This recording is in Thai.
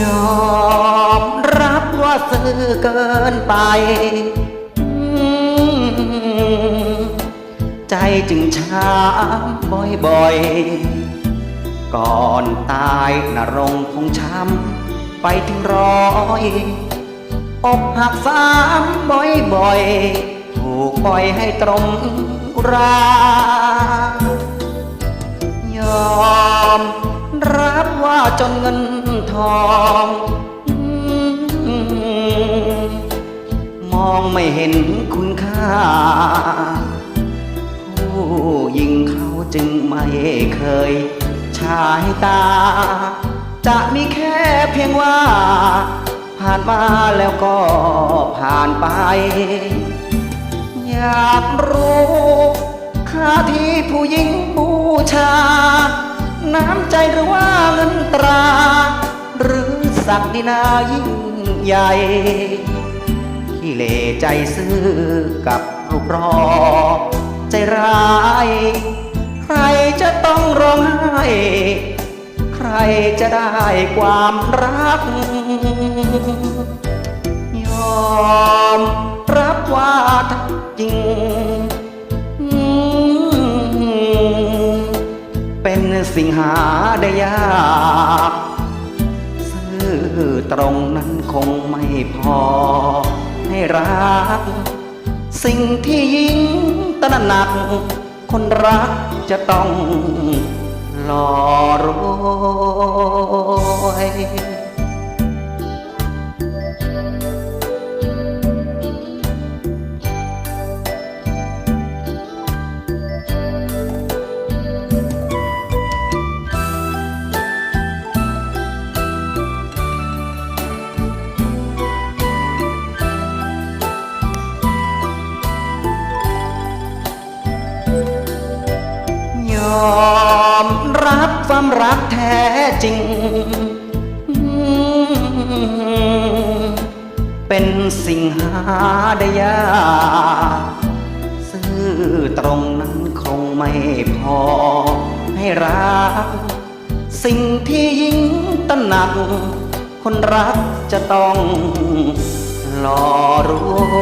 ยอมรับว่าซื่อเกินไป ใจจึงช้ำบ่อยๆ ก่อนตายนรงคงช้ำไปถึงร้อยอกหักซ้ำบ่อยๆ ถูกปล่อยให้ตรงรายอมรับว่าจนเงิน ทอง มองไม่เห็นคุณค่า ผู้ยิงเขาจึงไม่เคยชายตา จะมีแค่เพียงว่า ผ่านมาแล้วก็ผ่านไป อยากรู้ค่าที่ผู้หญิงบูชาน้ำใจหรือว่าเงินตรา ศักดินายิ่งใหญ่ขี้เลใจซื่อกับรูปรอ ใจร้าย ใครจะต้องร้องไห้ใครจะได้ความรัก ยอมรับว่าทักจริง เป็นสิ่งหาได้ยาก ตรงนั้นคงไม่พอ ให้รัก สิ่งที่ยิ่งตระหนัก คนรักจะต้องหล่อร อมรับความรักแท้จริง เป็นสิ่งหาได้ยากซื่อตรงนั้นคงไม่พอให้รัก สิ่งที่ยิ่งตระหนัก คนรักจะต้องหล่อรว